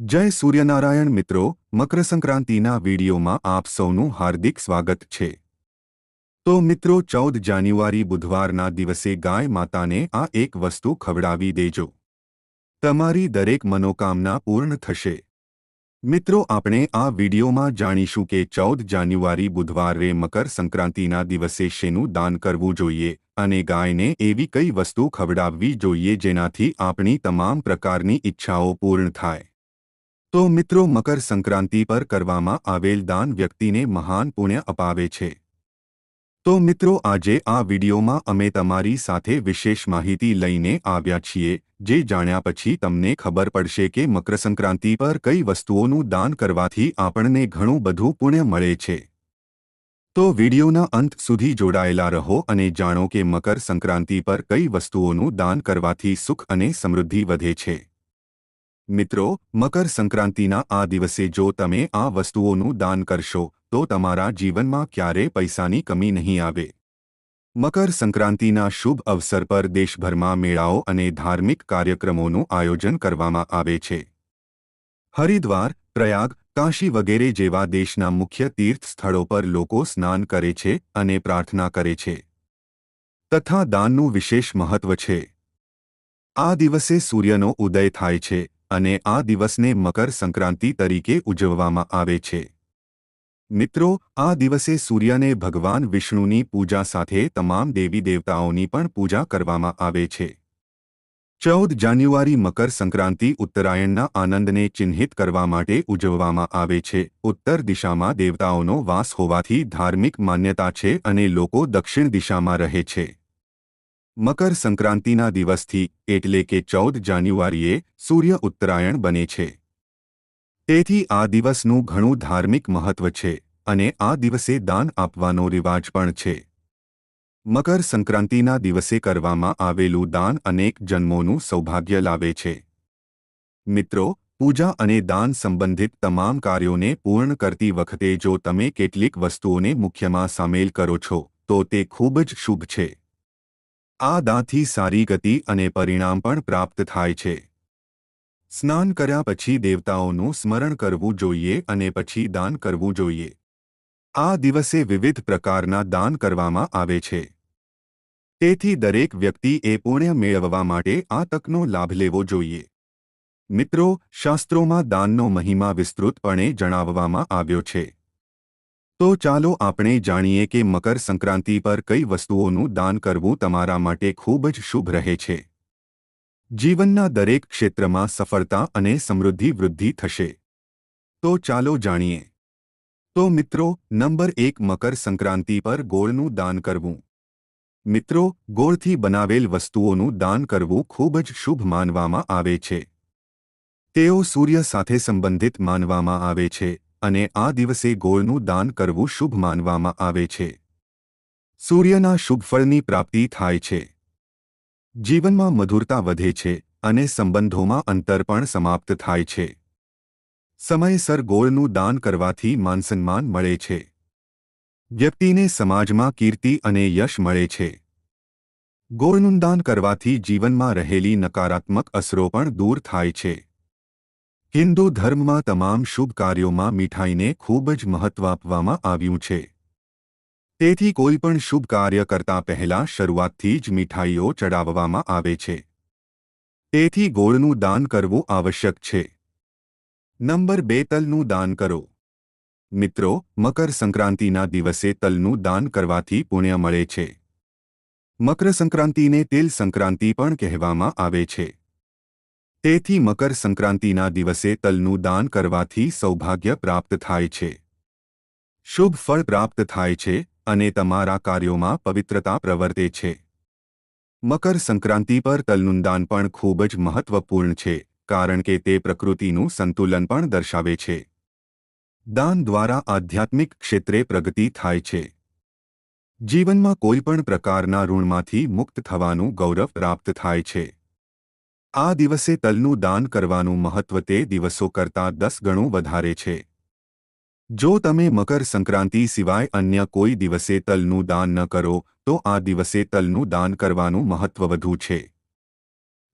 જય સૂર્યનારાયણ મિત્રો મકર સંક્રાંતિના વિડીયોમાં આપ સૌનું હાર્દિક સ્વાગત છે. તો મિત્રો, ચૌદ જાન્યુઆરી બુધવારના દિવસે ગાય માતાને આ એક વસ્તુ ખવડાવી દેજો. તમારી દરેક મનોકામના પૂર્ણ થશે. મિત્રો, આપણે આ વિડીયોમાં જાણીશું કે ચૌદ જાન્યુઆરી બુધવારે મકર સંક્રાંતિના દિવસે શેનું દાન કરવું જોઈએ અને ગાયને એવી કઈ વસ્તુ ખવડાવવી જોઈએ જેનાથી આપણી તમામ પ્રકારની ઈચ્છાઓ પૂર્ણ થાય. તો મિત્રો મકર સંક્રાંતિ પર કરવામાં આવેલ દાન વ્યક્તિને મહાન પુણ્ય અપાવે છે. તો મિત્રો આજે આ વિડીયોમાં અમે તમારી સાથે વિશેષ માહિતી લઈને આવ્યા છીએ, જે જાણ્યા પછી તમને ખબર પડશે કે મકર સંક્રાંતિ પર કઈ વસ્તુઓનું દાન કરવાથી આપણને ઘણું બધું પુણ્ય મળે છે. તો વિડીયોના અંત સુધી જોડાયેલા રહો અને જાણો કે મકર સંક્રાંતિ પર કઈ વસ્તુઓનું દાન કરવાથી સુખ અને સમૃદ્ધિ વધે છે. મિત્રો, મકર સંક્રાંતિના આ દિવસે જો તમે આ વસ્તુઓનું દાન કરશો, તો તમારા જીવનમાં ક્યારે પૈસાની કમી નહીં આવે. મકર સંક્રાંતિના શુભ અવસર પર દેશભરમાં મેળાઓ અને ધાર્મિક કાર્યક્રમોનું આયોજન કરવામાં આવે છે. હરિદ્વાર, પ્રયાગ, કાશી વગેરે જેવા દેશના મુખ્ય તીર્થ સ્થળો પર લોકો સ્નાન કરે છે અને પ્રાર્થના કરે છે. તથા દાનનું વિશેષ મહત્વ છે. આ દિવસે સૂર્યનો ઉદય થાય છે. અને આ દિવસને મકર સંક્રાંતિ તરીકે ઉજવવામાં આવે છે. મિત્રો, આ દિવસે સૂર્યને ભગવાન વિષ્ણુની પૂજા સાથે તમામ દેવી દેવતાઓની પણ પૂજા કરવામાં આવે છે. ચૌદ જાન્યુઆરી મકર સંક્રાંતિ ઉત્તરાયણના આનંદને ચિહ્નિત કરવા માટે ઉજવવામાં આવે છે. ઉત્તર દિશામાં દેવતાઓનો વાસ હોવાથી ધાર્મિક માન્યતા છે અને લોકો દક્ષિણ દિશામાં રહે છે. મકર સંક્રાંતિના દિવસથી એટલે કે ચૌદ જાન્યુઆરીએ સૂર્ય ઉત્તરાયણ બને છે. તેથી આ દિવસનું ઘણું ધાર્મિક મહત્વ છે અને આ દિવસે દાન આપવાનો રિવાજ પણ છે. મકર સંક્રાંતિના દિવસે કરવામાં આવેલું દાન અનેક જન્મોનું સૌભાગ્ય લાવે છે. મિત્રો, પૂજા અને દાન સંબંધિત તમામ કાર્યોને પૂર્ણ કરતી વખતે જો તમે કેટલીક વસ્તુઓને મુખ્યમાં સામેલ કરો છો, તો તે ખૂબ જ શુભ છે. આ દાંથી સારી ગતિ અને પરિણામ પણ પ્રાપ્ત થાય છે. સ્નાન કર્યા પછી દેવતાઓનું સ્મરણ કરવું જોઈએ અને પછી દાન કરવું જોઈએ. આ દિવસે વિવિધ પ્રકારના દાન કરવામાં આવે છે. તેથી દરેક વ્યક્તિએ પુણ્ય મેળવવા માટે આ તકનો લાભ લેવો જોઈએ. મિત્રો, શાસ્ત્રોમાં દાનનો મહિમા વિસ્તૃતપણે જણાવવામાં આવ્યો છે. તો ચાલો આપણે જાણીએ કે મકર સંક્રાંતિ પર કઈ વસ્તુઓનું દાન કરવું તમારા માટે ખૂબ જ શુભ રહે છે. જીવનના દરેક ક્ષેત્રમાં સફળતા અને સમૃદ્ધિ વૃદ્ધિ થશે. તો ચાલો જાણીએ. તો મિત્રો, નંબર એક મકર સંક્રાંતિ પર ગોળનું દાન કરવું. મિત્રો, ગોળથી બનાવેલ વસ્તુઓનું દાન કરવું ખૂબ જ શુભ માનવામાં આવે છે. તેઓ સૂર્ય સાથે સંબંધિત માનવામાં આવે છે. અને આ દિવસે ગોળનું દાન કરવું શુભ માનવામાં આવે છે. સૂર્યના શુભફળની પ્રાપ્તિ થાય છે. જીવનમાં મધુરતા વધે છે અને સંબંધોમાં અંતર પણ સમાપ્ત થાય છે. સમયસર ગોળનું દાન કરવાથી માનસન્માન મળે છે. વ્યક્તિને સમાજમાં કીર્તિ અને યશ મળે છે. ગોળનું દાન કરવાથી જીવનમાં રહેલી નકારાત્મક અસરો પણ દૂર થાય છે. હિન્દુ ધર્મમાં તમામ શુભ કાર્યોમાં મીઠાઈને ખૂબ જ મહત્વ આપવામાં આવ્યું છે. તેથી કોઈપણ શુભ કાર્ય કરતા પહેલા શરૂઆતથી જ મીઠાઈઓ ચડાવવામાં આવે છે. તેથી ગોળનું દાન કરવું આવશ્યક છે. નંબર બે, તલનું દાન કરો. મિત્રો, મકર સંક્રાંતિના દિવસે તલનું દાન કરવાથી પુણ્ય મળે છે. મકર સંક્રાંતિને તિલ સંક્રાંતિ પણ કહેવામાં આવે છે. તેથી મકર સંક્રાંતિના દિવસે તલનું દાન કરવાથી સૌભાગ્ય પ્રાપ્ત થાય છે. શુભ ફળ પ્રાપ્ત થાય છે અને તમારા કાર્યોમાં પવિત્રતા પ્રવર્તે છે. મકર સંક્રાંતિ પર તલનું દાન પણ ખૂબ જ મહત્વપૂર્ણ છે, કારણ કે તે પ્રકૃતિનું સંતુલન પણ દર્શાવે છે. દાન દ્વારા આધ્યાત્મિક ક્ષેત્રે પ્રગતિ થાય છે. જીવનમાં કોઈપણ પ્રકારના ઋણમાંથી મુક્ત થવાનું ગૌરવ પ્રાપ્ત થાય છે. આ દિવસે તલનું દાન કરવાનું મહત્વ તે દિવસો કરતાં દસ ગણું વધારે છે. જો તમે મકર સંક્રાંતિ સિવાય અન્ય કોઈ દિવસે તલનું દાન ન કરો, તો આ દિવસે તલનું દાન કરવાનું મહત્વ વધુ છે.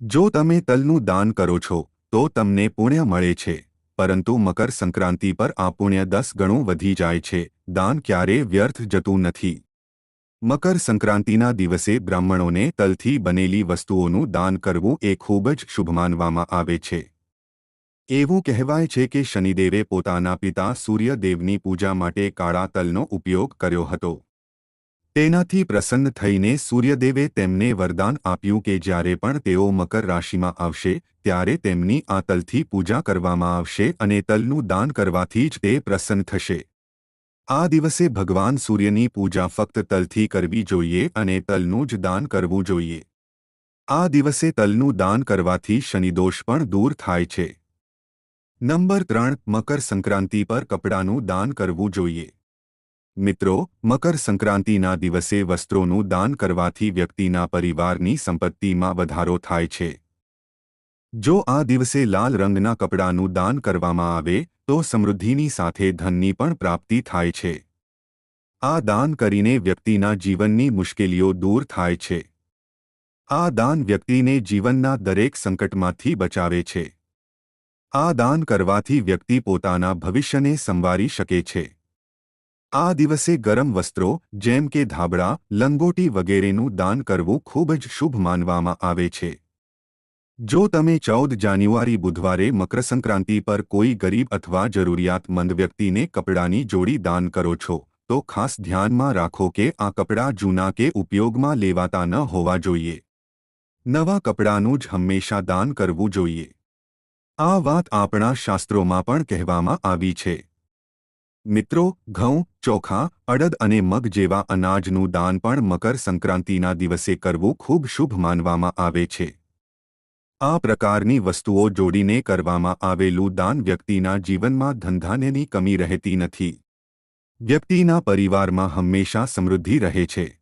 જો તમે તલનું દાન કરો છો, તો તમને પુણ્ય મળે છે, પરંતુ મકર સંક્રાંતિ પર આ પુણ્ય દસ ગણું વધી જાય છે, દાન ક્યારે વ્યર્થ જતું નથી. મકર સંક્રાંતિના દિવસે બ્રાહ્મણોને તલથી બનેલી વસ્તુઓનું દાન કરવું એ ખૂબ જ શુભ માનવામાં આવે છે. એવું કહેવાય છે કે શનિદેવે પોતાના પિતા સૂર્યદેવની પૂજા માટે કાળા તલનો ઉપયોગ કર્યો હતો. તેનાથી પ્રસન્ન થઈને સૂર્યદેવે તેમને વરદાન આપ્યું કે જ્યારે પણ તેઓ મકર રાશિમાં આવશે, ત્યારે તેમની આ તલથી પૂજા કરવામાં આવશે અને તલનું દાન કરવાથી જ તે પ્રસન્ન થશે. આ દિવસે ભગવાન સૂર્યની પૂજા ફક્ત તલથી કરવી જોઈએ અને તલનું જ દાન કરવું જોઈએ. આ દિવસે તલનું દાન કરવાથી શનિદોષ પણ દૂર થાય છે. નંબર ત્રણ, મકર સંક્રાંતિ પર કપડાનું દાન કરવું જોઈએ. મિત્રો, મકર સંક્રાંતિના દિવસે વસ્ત્રોનું દાન કરવાથી વ્યક્તિના પરિવારની સંપત્તિમાં વધારો થાય છે. જો આ દિવસે લાલ રંગના કપડાનું દાન કરવામાં આવે, તો સમૃદ્ધિની સાથે ધનની પણ પ્રાપ્તિ થાય છે. આ દાન કરીને વ્યક્તિના જીવનની મુશ્કેલીઓ દૂર થાય છે. આ દાન વ્યક્તિને જીવનના દરેક સંકટમાંથી બચાવે છે. આ દાન કરવાથી વ્યક્તિ પોતાના ભવિષ્યને સંવારી શકે છે. આ દિવસે ગરમ વસ્ત્રો, જેમ કે ધાબળા, લંગોટી વગેરેનું દાન કરવું ખૂબ જ શુભ માનવામાં આવે છે. જો તમે ચૌદ જાન્યુઆરી બુધવારે મકરસંક્રાંતિ પર કોઈ ગરીબ અથવા જરૂરિયાતમંદ વ્યક્તિને કપડાની જોડી દાન કરો છો, તો ખાસ ધ્યાનમાં રાખો કે આ કપડાં જૂના કે ઉપયોગમાં લેવાતા ન હોવા જોઈએ. નવા કપડાંનું જ હંમેશા દાન કરવું જોઈએ. આ વાત આપણા શાસ્ત્રોમાં પણ કહેવામાં આવી છે. મિત્રો, ઘઉં, ચોખા, અડદ અને મગ જેવા અનાજનું દાન પણ મકર સંક્રાંતિના દિવસે કરવું ખૂબ શુભ માનવામાં આવે છે. આ પ્રકારની વસ્તુઓ જોડીને કરવામાં આવેલું દાન વ્યક્તિના જીવનમાં ધંધાનેની કમી રહેતી નથી. વ્યક્તિના પરિવારમાં હંમેશા સમૃદ્ધિ રહે છે.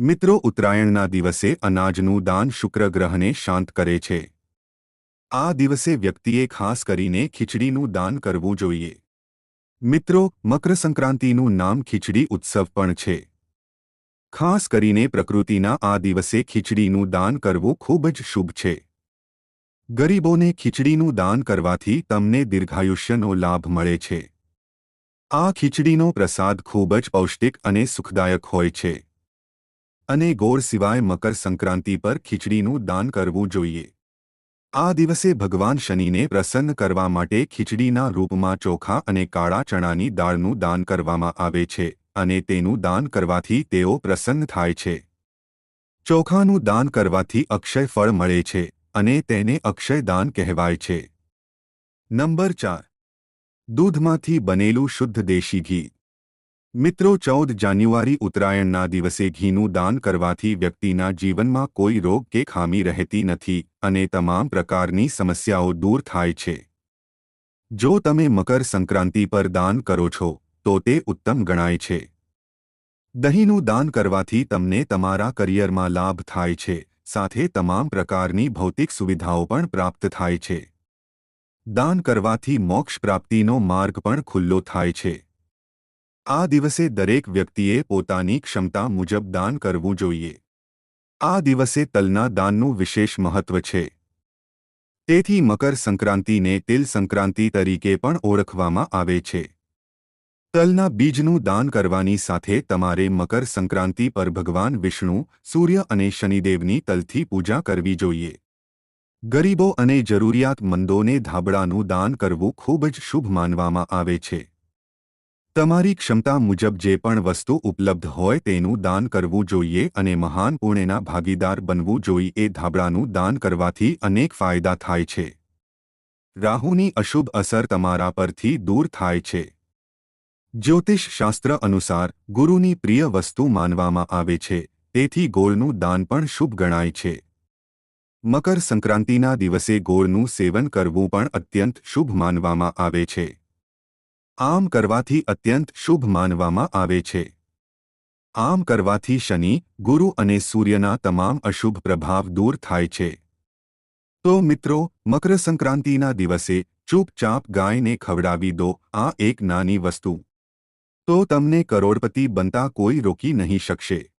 મિત્રો, ઉત્તરાયણના દિવસે અનાજનું દાન શુક્ર ગ્રહને શાંત કરે છે. આ દિવસે વ્યક્તિએ ખાસ કરીને ખીચડીનું દાન કરવું જોઈએ. મિત્રો, મકરસંક્રાંતિનું નામ ખીચડી ઉત્સવ પણ છે. ખાસ કરીને પ્રકૃતિના આ દિવસે ખીચડીનું દાન કરવું ખૂબ જ શુભ છે. ગરીબોને ખીચડીનું દાન કરવાથી તમને દીર્ઘાયુષ્યનો લાભ મળે છે. આ ખીચડીનો પ્રસાદ ખૂબ જ પૌષ્ટિક અને સુખદાયક હોય છે. અને ગોળ સિવાય મકર સંક્રાંતિ પર ખીચડીનું દાન કરવું જોઈએ. આ દિવસે ભગવાન શનિને પ્રસન્ન કરવા માટે ખીચડીના રૂપમાં ચોખા અને કાળા ચણાની દાળનું દાન કરવામાં આવે છે અને તેનું દાન કરવાથી તેઓ પ્રસન્ન થાય છે. ચોખાનું દાન કરવાથી અક્ષય ફળ મળે છે. અને તેને અક્ષયદાન કહેવાય છે. નંબર ચાર. દૂધમાંથી બનેલું શુદ્ધ દેશી ઘી. મિત્રો, ચૌદ જાન્યુઆરી ઉત્તરાયણના દિવસે ઘીનું દાન કરવાથી વ્યક્તિના જીવનમાં કોઈ રોગ કે ખામી રહેતી નથી અને તમામ પ્રકારની સમસ્યાઓ દૂર થાય છે. જો તમે મકર સંક્રાંતિ પર દાન કરો છો, તો તે ઉત્તમ ગણાય છે. દહીંનું દાન કરવાથી તમને તમારા કરિયરમાં લાભ થાય છે. સાથે તમામ પ્રકારની ભૌતિક સુવિધાઓ પણ પ્રાપ્ત થાય છે. દાન કરવાથી મોક્ષ પ્રાપ્તિનો માર્ગ પણ ખુલ્લો થાય છે. આ દિવસે દરેક વ્યક્તિએ પોતાની ક્ષમતા મુજબ દાન કરવું જોઈએ. આ દિવસે તલના દાનનું વિશેષ મહત્વ છે. તેથી મકર સંક્રાંતિને તિલ સંક્રાંતિ તરીકે પણ ઓળખવામાં આવે છે. તલના બીજનું દાન કરવાની સાથે તમારે મકર સંક્રાંતિ પર ભગવાન વિષ્ણુ, સૂર્ય અને શનિદેવની તલથી પૂજા કરવી જોઈએ. ગરીબો અને જરૂરિયાતમંદોને ધાબળાનું દાન કરવું ખૂબ જ શુભ માનવામાં આવે છે. તમારી ક્ષમતા મુજબ જે પણ વસ્તુ ઉપલબ્ધ હોય તેનું દાન કરવું જોઈએ અને મહાન પુણ્યના ભાગીદાર બનવું જોઈએ ધાબળાનું દાન કરવાથી અનેક ફાયદા થાય છે. રાહુની અશુભ અસર તમારા પરથી દૂર થાય છે. જ્યોતિષ શાસ્ત્ર અનુસાર ગુરુની પ્રિય વસ્તુ માનવામાં આવે છે, તેથી ગોળનું દાન પણ શુભ ગણાય છે. મકર સંક્રાંતિના દિવસે ગોળનું સેવન કરવું પણ અત્યંત શુભ માનવામાં આવે છે. આમ કરવાથી અત્યંત શુભ માનવામાં આવે છે. આમ કરવાથી શનિ, ગુરુ અને સૂર્યના તમામ અશુભ પ્રભાવ દૂર થાય છે. તો મિત્રો, મકર સંક્રાંતિના દિવસે ચૂપચાપ ગાયને ખવડાવી દો, આ એક નાની વસ્તુ. તો તમને કરોડપતિ બનતા કોઈ રોકી નહીં શકશે.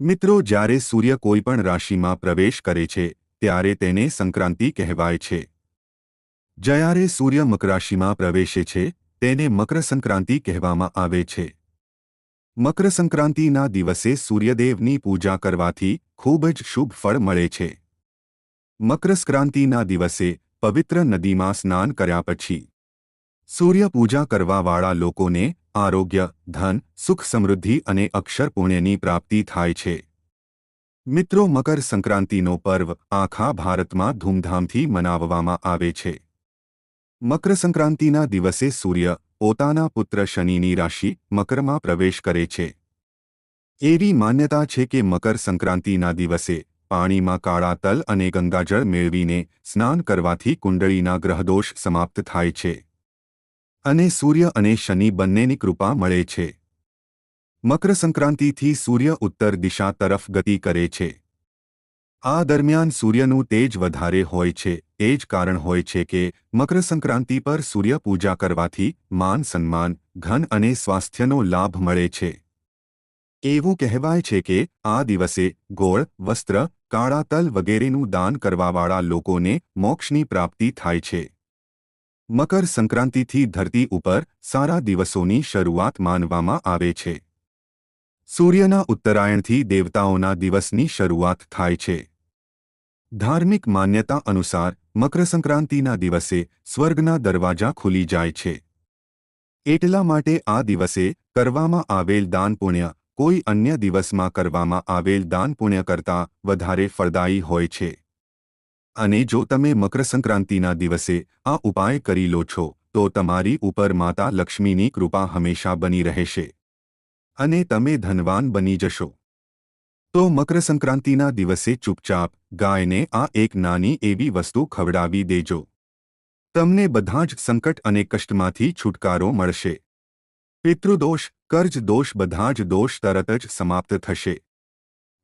મિત્રો, જ્યારે સૂર્ય કોઈપણ રાશિમાં પ્રવેશ કરે છે, ત્યારે તેને સંક્રાંતિ કહેવાય છે. જ્યારે સૂર્ય મકરાશિમાં પ્રવેશે છે, તેને મકર સંક્રાંતિ કહેવામાં આવે છે. મકર સંક્રાંતિના દિવસે સૂર્યદેવની પૂજા કરવાથી ખૂબ જ શુભ ફળ મળે છે. મકર સંક્રાંતિના દિવસે પવિત્ર નદીમાં સ્નાન કર્યા પછી સૂર્ય પૂજા કરવાવાળા લોકોને આરોગ્ય, ધન, સુખ સમૃદ્ધિ અને અક્ષર પુણ્યની પ્રાપ્તિ થાય છે. મિત્રો, મકર સંક્રાંતિનો પર્વ આખા ભારતમાં ધૂમધામથી મનાવવામાં આવે છે. મકર સંક્રાંતિના દિવસે સૂર્ય પોતાના પુત્ર શનિની રાશિ મકરમાં પ્રવેશ કરે છે. એવી માન્યતા છે કે મકર સંક્રાંતિના દિવસે પાણીમાં કાળા તલ અને ગંગાજળ મેળવીને સ્નાન કરવાથી કુંડળીના ગ્રહદોષ સમાપ્ત થાય છે. અને સૂર્ય અને શનિ બંનેની કૃપા મળે છે. મકર સંક્રાંતિથી સૂર્ય ઉત્તર દિશા તરફ ગતિ કરે છે. આ દરમિયાન સૂર્યનું તેજ વધારે હોય છે, એ જ કારણ હોય છે કે મકર સંક્રાંતિ પર સૂર્ય પૂજા કરવાથી માન સન્માન, ઘન અને સ્વાસ્થ્યનો લાભ મળે છે. એવું કહેવાય છે કે આ દિવસે ગોળ, વસ્ત્ર, કાળા તલ વગેરેનું દાન કરવાવાળા લોકોને મોક્ષની પ્રાપ્તિ થાય છે. મકર સંક્રાંતિથી ધરતી ઉપર સારા દિવસોની શરૂઆત માનવામાં આવે છે. સૂર્યના ઉત્તરાયણથી દેવતાઓના દિવસની શરૂઆત થાય છે. ધાર્મિક માન્યતા અનુસાર મકર સંક્રાંતિના દિવસે સ્વર્ગના દરવાજા ખુલી જાય છે. એટલા માટે આ દિવસે કરવામાં આવેલ દાન પુણ્ય કોઈ અન્ય દિવસમાં કરવામાં આવેલ દાન પુણ્ય કરતાં વધારે ફળદાયી હોય છે. અને જો તમે મકર સંક્રાંતિના દિવસે આ ઉપાય કરી લો છો, તો તમારી ઉપર માતા લક્ષ્મીની કૃપા હંમેશા બની રહેશે. અને તમે ધનવાન બની જશો. તો મકર સંક્રાંતિના દિવસે ચૂપચાપ ગાયને આ એક નાની એવી વસ્તુ ખવડાવી દેજો. તમને બધા જ સંકટ અને કષ્ટમાંથી છુટકારો મળશે. પિતૃદોષ કર્જ દોષ બધા જ દોષ તરત જ સમાપ્ત થશે.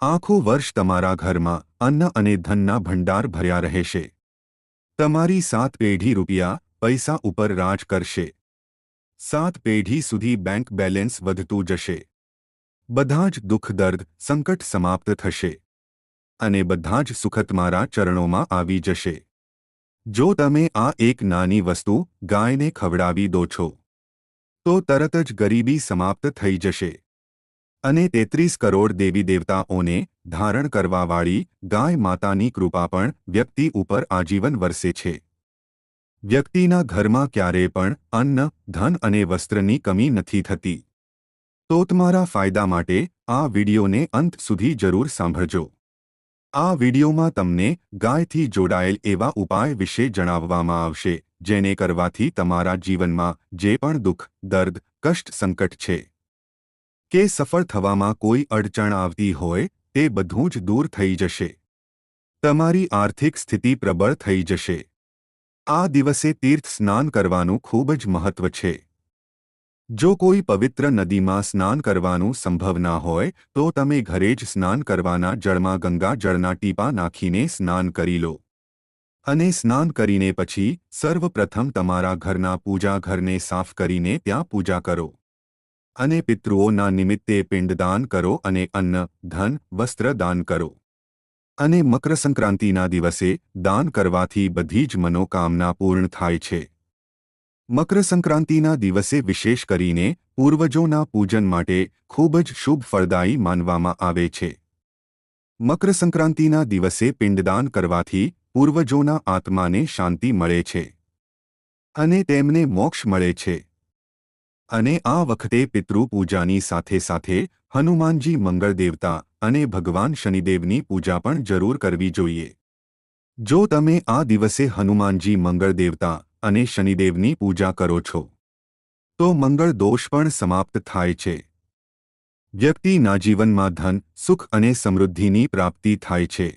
આખું વર્ષ તમારા ઘરમાં અન્ન અને ધનના ભંડાર ભર્યા રહેશે. તમારી સાત પેઢી રૂપિયા પૈસા ઉપર રાજ કરશે. સાત પેઢી સુધી બેંક બેલેન્સ વધતું જશે. બધા જ દુઃખ દર્દ સંકટ સમાપ્ત થશે. અને બધા જ સુખ તમારા ચરણોમાં આવી જશે. જો તમે આ એક નાની વસ્તુ ગાયને ખવડાવી દો છો, તો તરત જ ગરીબી સમાપ્ત થઈ જશે. અને તેત્રીસ કરોડ દેવી દેવતાઓને ધારણ કરવાવાળી ગાય માતાની કૃપા પણ વ્યક્તિ ઉપર આજીવન વરસે છે. વ્યક્તિના ઘરમાં ક્યારેય પણ અન્ન, ધન અને વસ્ત્રની કમી નથી થતી. તો તમારા ફાયદા માટે આ વિડિયોને અંત સુધી જરૂર સાંભળજો. આ વિડીયોમાં તમને ગાયથી જોડાયેલ એવા ઉપાય વિશે જણાવવામાં આવશે, જેને કરવાથી તમારા જીવનમાં જે પણ દુઃખ, દર્દ, કષ્ટ સંકટ છે. કે સફળ થવામાં કોઈ અડચણ આવતી હોય, તે બધું જ દૂર થઈ જશે. તમારી આર્થિક સ્થિતિ પ્રબળ થઈ જશે. આ દિવસે તીર્થ સ્નાન કરવાનું ખૂબ જ મહત્વ છે. જો કોઈ પવિત્ર નદીમાં સ્નાન કરવાનું સંભવ ના હોય, તો તમે ઘરે જ સ્નાન કરવાના જળમાં ગંગા જળના ટીપા નાખીને સ્નાન કરી લો. અને સ્નાન કરીને પછી, સર્વપ્રથમ તમારા ઘરના પૂજા ઘરને સાફ કરીને ત્યાં પૂજા કરો. અને પિતૃઓના નિમિત્તે પિંડદાન કરો અને અન્ન, ધન, વસ્ત્ર દાન કરો. અને મકર સંક્રાંતિના દિવસે દાન કરવાથી બધી જ મનોકામના પૂર્ણ થાય છે. મકર સંક્રાંતિના દિવસે વિશેષ કરીને પૂર્વજોના પૂજન માટે ખૂબ જ શુભ ફળદાયી માનવામાં આવે છે. મકર સંક્રાંતિના દિવસે પિંડદાન કરવાથી પૂર્વજોના આત્માને શાંતિ મળે છે. અને તેમને મોક્ષ મળે છે. અને આ વખતે પિતૃ પૂજાની સાથે સાથે હનુમાનજી મંગળ દેવતા અને ભગવાન શનિદેવની પૂજા પણ જરૂર કરવી જોઈએ. જો તમે આ દિવસે હનુમાનજી મંગળ દેવતા અને શનિદેવની પૂજા કરો છો, તો મંગળ દોષ પણ સમાપ્ત થાય છે. વ્યક્તિના જીવનમાં ધન, સુખ અને સમૃદ્ધિની પ્રાપ્તિ થાય છે.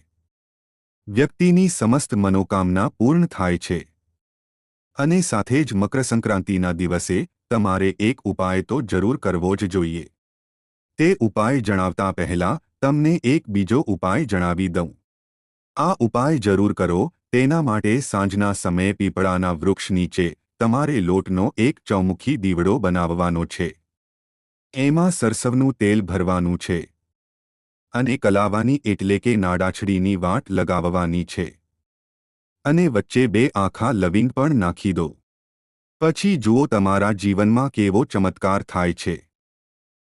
વ્યક્તિની સમસ્ત મનોકામના પૂર્ણ થાય છે. અને સાથે જ મકર સંક્રાંતિના દિવસે તમારે એક ઉપાય તો જરૂર કરવો જ જોઈએ. તે ઉપાય જણાવતા પહેલા તમને એક બીજો ઉપાય જણાવી દઉં. આ ઉપાય જરૂર કરો, તેના માટે સાંજના સમયે પીપળાના વૃક્ષ નીચે તમારે લોટનો એક ચૌમુખી દીવડો બનાવવાનો છે. એમાં સરસવનું તેલ ભરવાનું છે. અને કલાવાની એટલે કે નાડાછડીની વાટ લગાવવાની છે. અને વચ્ચે બે આખા લવિંગ પણ નાખી દો. પછી જુઓ તમારા જીવનમાં કેવો ચમત્કાર થાય છે.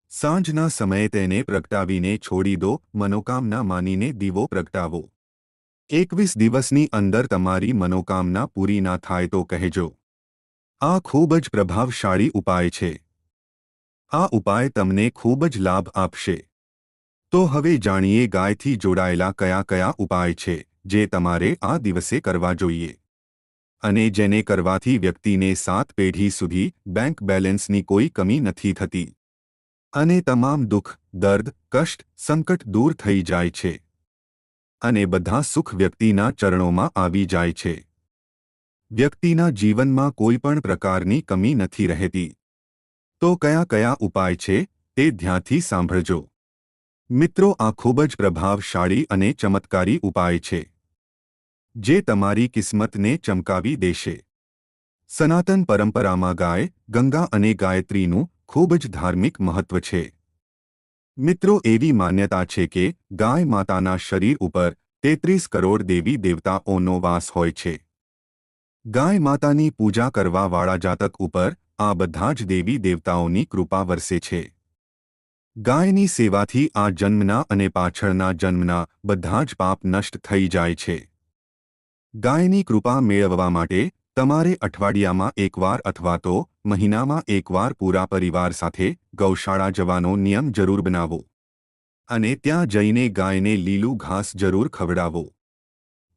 સાંજના સમયે તેને પ્રગટાવીને છોડી દો, મનોકામના માનીને દીવો પ્રગટાવો. એકવીસ દિવસની અંદર તમારી મનોકામના પૂરી ના થાય તો કહેજો. આ ખૂબ જ પ્રભાવશાળી ઉપાય છે. આ ઉપાય તમને ખૂબ જ લાભ આપશે. તો હવે જાણીએ ગાયથી જોડાયેલા કયા કયા ઉપાય છે, જે તમારે આ દિવસે કરવા જોઈએ. અને જેને કરવાથી વ્યક્તિને સાત પેઢી સુધી બેંક બેલેન્સની કોઈ કમી નથી થતી. અને તમામ દુઃખ, દર્દ, કષ્ટ, સંકટ દૂર થઈ જાય છે. અને બધા સુખ વ્યક્તિના ચરણોમાં આવી જાય છે. વ્યક્તિના જીવનમાં કોઈ પણ પ્રકારની કમી નથી રહેતી. તો કયા કયા ઉપાય છે, તે ધ્યાનથી સાંભળજો. મિત્રો, આ ખૂબ જ પ્રભાવશાળી અને ચમત્કારી ઉપાય છે. જે તમારી કિસ્મતને ચમકાવી દેશે. સનાતન પરંપરામાં ગાય, ગંગા અને ગાયત્રીનું ખૂબ જ ધાર્મિક મહત્વ છે. મિત્રો, એવી માન્યતા છે કે ગાય માતાના શરીર ઉપર તેત્રીસ કરોડ દેવી દેવતાઓનો વાસ હોય છે. ગાય માતાની પૂજા કરવાવાળા જાતક ઉપર આ બધા જ દેવી દેવતાઓની કૃપા વરસે છે. ગાયની સેવાથી આ જન્મના અને પાછળના જન્મના બધા જ પાપ નષ્ટ થઈ જાય છે. ગાયની કૃપા મેળવવા માટે તમારે અઠવાડિયામાં એકવાર અથવા તો મહિનામાં એકવાર પૂરા પરિવાર સાથે ગૌશાળા જવાનો નિયમ જરૂર બનાવો. અને ત્યાં જઈને ગાયને લીલું ઘાસ જરૂર ખવડાવો.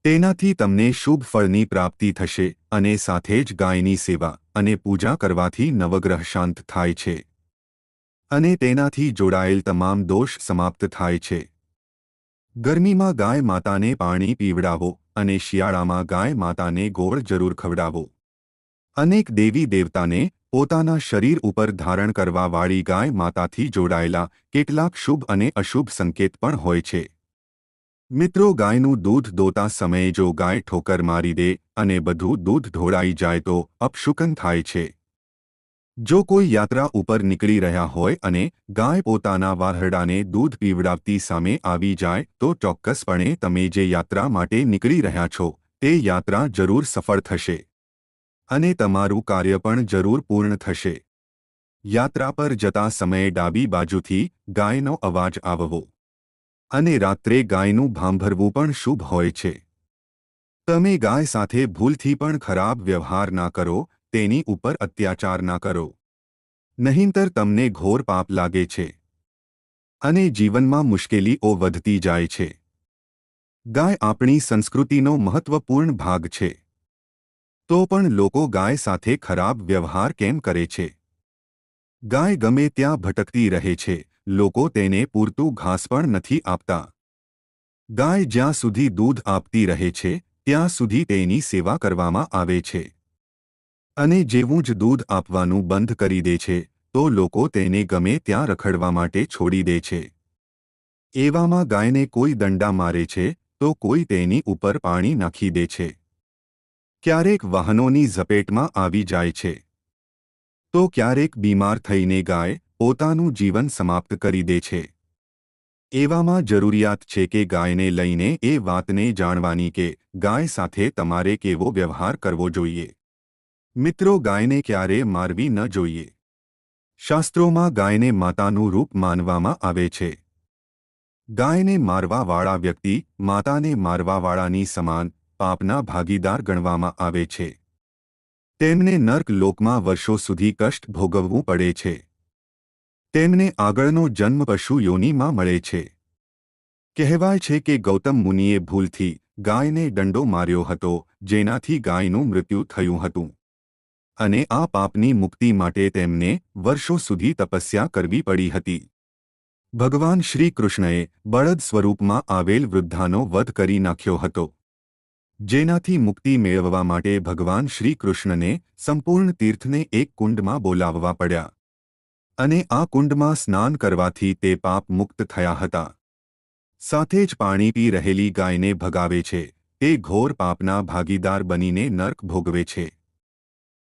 તેનાથી તમને શુભ ફળની પ્રાપ્તિ થશે અને સાથે જ ગાયની સેવા અને પૂજા કરવાથી નવગ્રહ શાંત થાય છે. અને તેનાથી જોડાયેલ તમામ દોષ સમાપ્ત થાય છે. ગરમીમાં ગાય માતાને પાણી પીવડાવો અને શિયાળામાં ગાય માતાને ગોળ જરૂર ખવડાવો. અનેક દેવી દેવતાને પોતાના શરીર ઉપર ધારણ કરવાવાળી ગાય માતાથી જોડાયેલા કેટલાક શુભ અને અશુભ સંકેત પણ હોય છે. મિત્રો, ગાયનું દૂધ દોતા સમયે જો ગાય ઠોકર મારી દે અને બધું દૂધ ઢોળાઈ જાય તો અપશુકન થાય છે. જો કોઈ યાત્રા ઉપર નીકળી રહ્યા હોય અને ગાય પોતાના વારહડાને દૂધ પીવડાવતી સામે આવી જાય, તો ચોક્કસપણે તમે જે યાત્રા માટે નીકળી રહ્યા છો, તે યાત્રા જરૂર સફળ થશે. અને તમારું કાર્ય પણ જરૂર પૂર્ણ થશે. યાત્રા પર જતા સમયે ડાબી બાજુથી ગાયનો અવાજ આવવો. અને રાત્રે ગાયનું ભાંભરવું પણ શુભ હોય છે. તમે ગાય સાથે ભૂલથી પણ ખરાબ વ્યવહાર ના કરો તેની ઉપર અત્યાચાર ના કરો. નહીંતર તમને ઘોર પાપ લાગે છે. અને જીવનમાં મુશ્કેલીઓ વધતી જાય છે. ગાય આપણી સંસ્કૃતિનો મહત્વપૂર્ણ ભાગ છે. તો પણ લોકો ગાય સાથે ખરાબ વ્યવહાર કેમ કરે છે? ગાય ગમે ત્યાં ભટકતી રહે છે, લોકો તેને પૂરતું ઘાસ પણ નથી આપતા. ગાય જ્યાં સુધી દૂધ આપતી રહે છે, ત્યાં સુધી તેની સેવા કરવામાં આવે છે. અને જેવું જ દૂધ આપવાનું બંધ કરી દે છે, તો લોકો તેને ગમે ત્યાં રખડવા માટે છોડી દે છે. એવામાં ગાયને કોઈ દંડા મારે છે, તો કોઈ તેની ઉપર પાણી નાખી દે છે. ક્યારેક વાહનોની ઝપેટમાં આવી જાય છે. તો ક્યારેક બીમાર થઈને ગાય પોતાનું જીવન સમાપ્ત કરી દે છે. એવામાં જરૂરિયાત છે કે ગાયને લઈને એ વાતને જાણવાની કે ગાય સાથે તમારે કેવો વ્યવહાર કરવો જોઈએ. મિત્રો ગાયને ક્યારે મારવી ન જોઈએ. શાસ્ત્રોમાં ગાયને માતાનું રૂપ માનવામાં આવે છે. ગાયને મારવાવાળા વ્યક્તિ માતાને મારવાવાળાની સમાન પાપના ભાગીદાર ગણવામાં આવે છે. તેમને નર્ક લોકમાં વર્ષો સુધી કષ્ટ ભોગવવું પડે છે. તેમને આગળનો જન્મ પશુ યોનિમાં મળે છે. કહેવાય છે કે ગૌતમ મુનિએ ભૂલથી ગાયને દંડો માર્યો હતો, જેનાથી ગાયનું મૃત્યુ થયું હતું. અને આ પાપની મુક્તિ માટે તેમને વર્ષો સુધી તપસ્યા કરવી પડી હતી. ભગવાન શ્રી કૃષ્ણએ બળદ સ્વરૂપમાં આવેલ વૃદ્ધાનો વધ કરી નાખ્યો હતો. જેનાથી મુક્તિ મેળવવા માટે ભગવાન શ્રી કૃષ્ણને સંપૂર્ણ તીર્થને એક કુંડમાં બોલાવવા પડ્યા. અને આ કુંડમાં સ્નાન કરવાથી તે પાપ મુક્ત થયા હતા. સાથે જ પાણી પી રહેલી ગાયને ભગાવે છે. તે ઘોર પાપના ભાગીદાર બનીને નર્ક ભોગવે છે.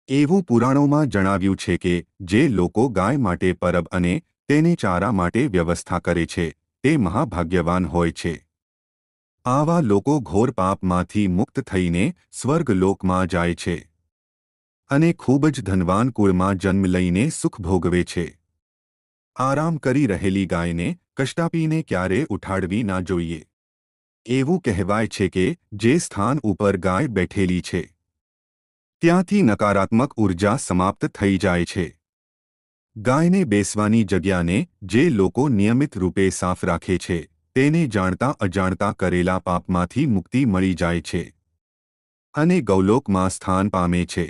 એવું પુરાણોમાં જણાવ્યું છે કે, જે લોકો ગાય માટે પરબ અને તેને ચારા માટે વ્યવસ્થા કરે છે, તે મહાભાગ્યવાન હોય છે. આવા લોકો ઘોર પાપમાંથી મુક્ત થઈને સ્વર્ગલોકમાં જાય છે. અને ખૂબ જ ધનવાન કુળમાં જન્મ લઈને સુખ ભોગવે છે. આરામ કરી રહેલી ગાયને કષ્ટાપીને ક્યારે ઉઠાડવી ના જોઈએ. એવું કહેવાય છે કે, જે સ્થાન ઉપર ગાય બેઠેલી છે ત્યાંથી નકારાત્મક ઊર્જા સમાપ્ત થઈ જાય છે. ગાયને બેસવાની જગ્યાને જે લોકો નિયમિત રૂપે સાફ રાખે છે, તેને જાણતા અજાણતા કરેલા પાપમાંથી મુક્તિ મળી જાય છે. અને ગૌલોકમાં સ્થાન પામે છે.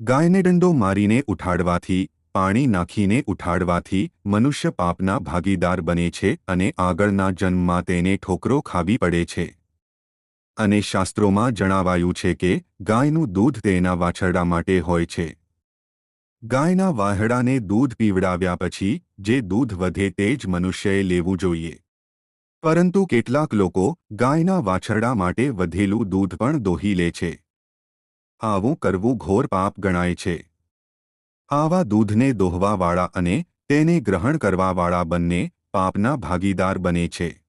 ગાયને દંડો મારીને ઉઠાડવાથી, પાણી નાખીને ઉઠાડવાથી મનુષ્ય પાપના ભાગીદાર બને છે અને આગળના જન્મમાં તેને ઠોકરો ખાવી પડે છે. અને શાસ્ત્રોમાં જણાવાયું છે કે ગાયનું દૂધ તેના વાછરડા માટે હોય છે. ગાયના વાહડાને દૂધ પીવડાવ્યા પછી જે દૂધ વધે તે જ મનુષ્યએ લેવું જોઈએ. પરંતુ કેટલાક લોકો ગાયના વાછરડા માટે વધેલું દૂધ પણ દોહી લે છે. આવું કરવું ઘોર પાપ ગણાય છે. આવા દૂધને દોહવાવાળા અને તેને ગ્રહણ કરવાવાળા બંને પાપના ભાગીદાર બને છે.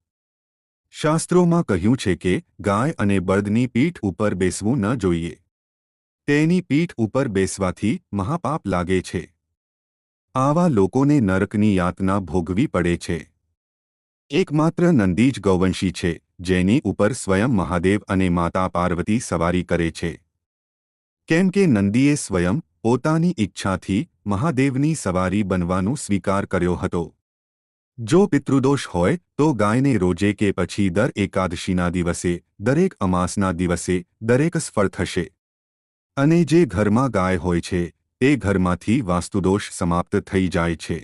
શાસ્ત્રોમાં કહ્યું છે કે ગાય અને બળદની પીઠ ઉપર બેસવું ન જોઈએ. તેની પીઠ ઉપર બેસવાથી મહાપાપ લાગે છે. આવા લોકોને નરકની યાતના ભોગવી પડે છે. એકમાત્ર નંદી જ ગૌવંશી છે, જેની ઉપર સ્વયં મહાદેવ અને માતા પાર્વતી સવારી કરે છે. કેમ કે નંદીએ સ્વયં પોતાની ઈચ્છાથી મહાદેવની સવારી બનવાનું સ્વીકાર કર્યો હતો. જો પિતૃદોષ હોય, તો ગાયને રોજે કે પછી દર એકાદશીના દિવસે, દરેક અમાસના દિવસે, દરેક સ્ફળ થશે. અને જે ઘરમાં ગાય હોય છે, તે ઘરમાંથી વાસ્તુદોષ સમાપ્ત થઈ જાય છે.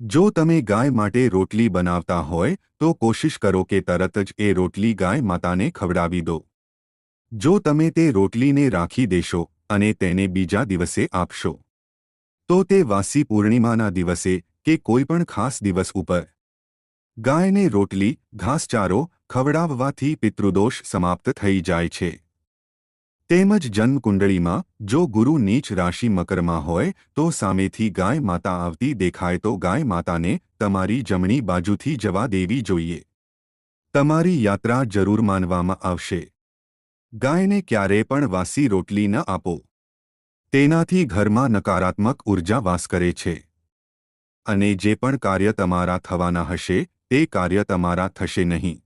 જો તમે ગાય માટે રોટલી બનાવતા હોય, તો કોશિશ કરો કે તરત જ એ રોટલી ગાય માતાને ખવડાવી દો. જો તમે તે રોટલીને રાખી દેશો, અને તેને બીજા દિવસે આપશો. તો તે વાસી પૂર્ણિમાના દિવસે કે કોઈપણ ખાસ દિવસ ઉપર. ગાયને રોટલી, ઘાસચારો, ખવડાવવાથી પિતૃદોષ સમાપ્ત થઈ જાય છે. તેમજ જન્મકુંડળીમાં જો ગુરુ નીચ રાશિ મકરમાં હોય, તો સામેથી ગાય માતા આવતી દેખાય તો ગાય માતાને તમારી જમણી બાજુથી જવા દેવી જોઈએ. તમારી યાત્રા જરૂર માનવામાં આવશે. ગાયને ક્યારે પણ વાસી રોટલી ન આપો. તેનાથી ઘરમાં નકારાત્મક ઊર્જા વાસ કરે છે. અને જે પણ કાર્ય તમારા થવાના હશે, તે કાર્ય તમારા થશે નહીં.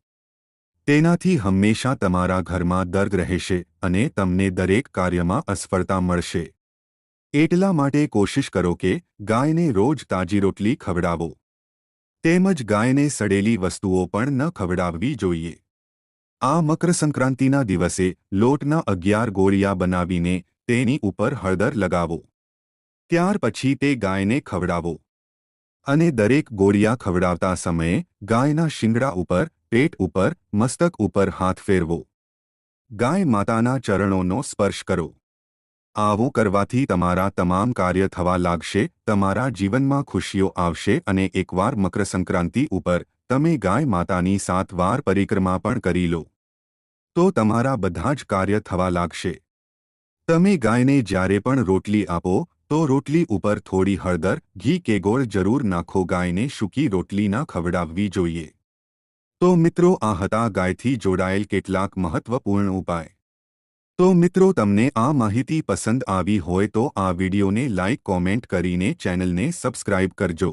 તેનાથી હંમેશા તમારા ઘરમાં દર્દ રહેશે અને તમને દરેક કાર્યમાં અસફળતા મળશે. એટલા માટે કોશિશ કરો કે ગાયને રોજ તાજી રોટલી ખવડાવો. તેમજ ગાયને સડેલી વસ્તુઓ પણ ન ખવડાવવી જોઈએ. આ મકરસંક્રાંતિના દિવસે લોટના અગિયાર ગોળિયા બનાવીને તેની ઉપર હળદર લગાવો. ત્યાર પછી તે ગાયને ખવડાવો. અને દરેક ગોળિયા ખવડાવતા સમયે ગાયના શિંગડા ઉપર, પેટ ઉપર, મસ્તક ઉપર હાથ ફેરવો. ગાય માતાના ચરણોનો સ્પર્શ કરો. આવું કરવાથી તમારા તમામ કાર્ય થવા લાગશે, તમારા જીવનમાં ખુશીઓ આવશે અને એકવાર મકરસંક્રાંતિ ઉપર તમે ગાય માતાની સાત વાર પરિક્રમા પણ કરી લો. તો તમારા બધા જ કાર્ય થવા લાગશે. તમે ગાયને જ્યારે પણ રોટલી આપો તો રોટલી ઉપર થોડી હળદર, ઘી કે ગોળ જરૂર નાખો, ગાયને સૂકી રોટલી ના ખવડાવવી જોઈએ. તો મિત્રો, આ હતા ગાયથી જોડાયેલ કેટલાક મહત્વપૂર્ણ ઉપાય. તો મિત્રો, તમને આ માહિતી પસંદ આવી હોય તો આ વિડીયોને લાઇક કોમેન્ટ કરીને ચેનલને સબસ્ક્રાઇબ કરજો.